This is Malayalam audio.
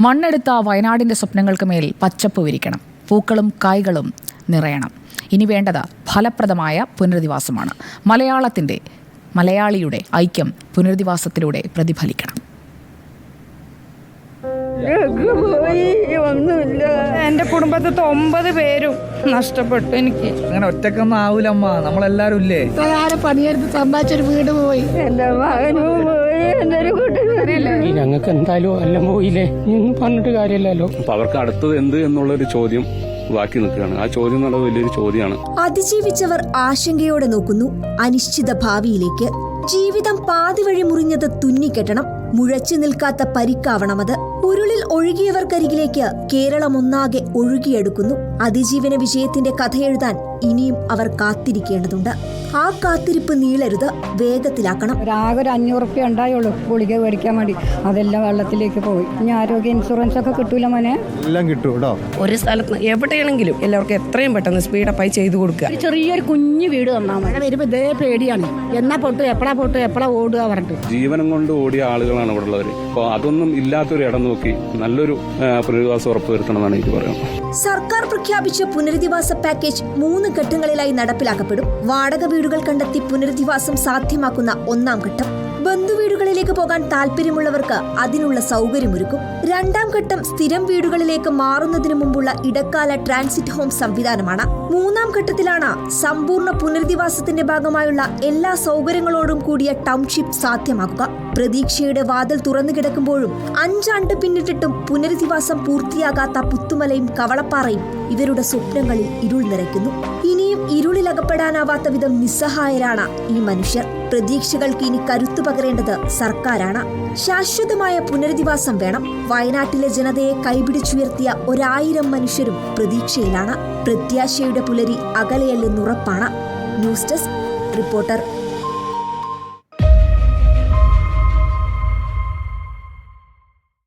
മണ്ണെടുത്ത വയനാടിന്റെ സ്വപ്നങ്ങൾക്ക് മേൽ പച്ചപ്പ് വിരിക്കണം. പൂക്കളും കായ്കളും നിറയണം. ഇനി വേണ്ടത് ഫലപ്രദമായ പുനരധിവാസമാണ്. മലയാളത്തിന്റെ മലയാളിയുടെ ഐക്യം പുനരധിവാസത്തിലൂടെ പ്രതിഫലിക്കണം. എന്റെ കുടുംബത്തിൽ ഒന്നുമില്ല. എന്റെ കുടുംബത്തിലത്തെ ഒമ്പത് പേരും നഷ്ടപ്പെട്ടു എനിക്ക്. അങ്ങനെ ഒറ്റക്കൊന്നും ആവൂലമ്മ. നമ്മളെല്ലാരും ഇല്ലേ? പണിയെടുത്ത് സമ്പാദിച്ചൊരു വീട് പോയി. എന്റെ മകനും പോയി. എന്റെ ഒരു ഞങ്ങൾക്ക് എന്തായാലും എല്ലാം പോയില്ലേ? പറഞ്ഞിട്ട് കാര്യമില്ലല്ലോ. അപ്പൊ അവർക്ക് അടുത്തത് എന്ത് എന്നുള്ളൊരു ചോദ്യം ബാക്കി നിൽക്കുകയാണ്. ആ ചോദ്യം എന്നുള്ളത് വലിയൊരു ചോദ്യമാണ്. അതിജീവിച്ചവർ ആശങ്കയോടെ നോക്കുന്നു. അനിശ്ചിത ഭാവിയിലേക്ക് ജീവിതം പാതി വഴി മുറിഞ്ഞത് തുന്നിക്കെട്ടണം. മുഴച്ചു നിൽക്കാത്ത പരിക്കാവണം അത്. ഉരുളിൽ ഒഴുകിയവർക്കരികിലേക്ക് കേരളം ഒന്നാകെ ഒഴുകിയെടുക്കുന്നു. അതിജീവന വിജയത്തിന്റെ കഥയെഴുതാൻ ഇനിയും അവർ കാത്തിരിക്കേണ്ടതുണ്ട്. ആ കാത്തിരിപ്പ് നീളരുത് വേഗത്തിലാക്കണം. ഒരാകെ ഒരു അഞ്ഞൂറ് റുപ്യ ഉണ്ടായുള്ളൂ. ഗുളിക മേടിക്കാൻ വേണ്ടി. അതെല്ലാം വെള്ളത്തിലേക്ക് പോയി. ഇനി ആരോഗ്യ ഇൻഷുറൻസ് ഒക്കെ കിട്ടൂല മോനെ? എല്ലാം കിട്ടും കേട്ടോ. ഒരു സ്ഥലത്ത് എവിടെയാണെങ്കിലും എല്ലാവർക്കും എത്രയും പെട്ടെന്ന് സ്പീഡപ്പായി ചെയ്തു കൊടുക്കുക. ചെറിയൊരു കുഞ്ഞു വീട് തന്നാൽ മഴ വരുമ്പോൾ ഇതേ പേടിയാണ്. എന്നാ പൊട്ടു എപ്പോഴാ പൊട്ടു എപ്പോഴാ ഓടുക പറഞ്ഞിട്ട്. ജീവനം കൊണ്ട് ഓടിയ ആളുകളാണ് ഇവിടെ ഉള്ളവർ അപ്പോൾ അതൊന്നും ഇല്ലാത്തൊരു ഇടം നോക്കി നല്ലൊരു പ്രതിവാസം പുനരധിവാസം ഉറപ്പുവരുത്തണമെന്നാണ് എനിക്ക് പറയുന്നത് സർക്കാർ പ്രഖ്യാപിച്ച പുനരധിവാസ പാക്കേജ് മൂന്ന് ഘട്ടങ്ങളിലായി നടപ്പിലാക്കപ്പെടും. വാടക വീടുകൾ കണ്ടെത്തി പുനരധിവാസം സാധ്യമാക്കുന്ന ഒന്നാം ഘട്ടം. ബന്ധുവീടുകളിലേക്ക് പോകാൻ താല്പര്യമുള്ളവർക്ക് അതിനുള്ള സൗകര്യമൊരുക്കും. രണ്ടാം ഘട്ടം സ്ഥിരം വീടുകളിലേക്ക് മാറുന്നതിന് മുമ്പുള്ള ഇടക്കാല ട്രാൻസിറ്റ് ഹോം സംവിധാനമാണ്. മൂന്നാം ഘട്ടത്തിലാണ് സമ്പൂർണ പുനരധിവാസത്തിന്റെ ഭാഗമായുള്ള എല്ലാ സൗകര്യങ്ങളോടും കൂടിയ ടൗൺഷിപ്പ് സാധ്യമാക്കുക പ്രതീക്ഷയുടെ വാതിൽ തുറന്നു കിടക്കുമ്പോഴും അഞ്ചാണ്ട് പിന്നിട്ടിട്ടും പുനരധിവാസം പൂർത്തിയാകാത്ത പുത്തുമലയും കവളപ്പാറയും ഇവരുടെ സ്വപ്നങ്ങളിൽ ഇരുൾ നിറയ്ക്കുന്നു. ഇനിയും ഇരുളിലകപ്പെടാനാവാത്ത വിധം നിസ്സഹായരാണ് ഈ മനുഷ്യർ. പ്രതീക്ഷകൾക്ക് ഇനി കരുത്തു പകരേണ്ടത് സർക്കാരാണ്. ശാശ്വതമായ പുനരധിവാസം വേണം. വയനാട്ടിലെ ജനതയെ കൈപിടിച്ചുയർത്തിയ ഒരായിരം മനുഷ്യരും പ്രതീക്ഷയിലാണ്. പ്രത്യാശയുടെ പുലരി അകലെയല്ലെന്നുറപ്പാണ്. News desk reporter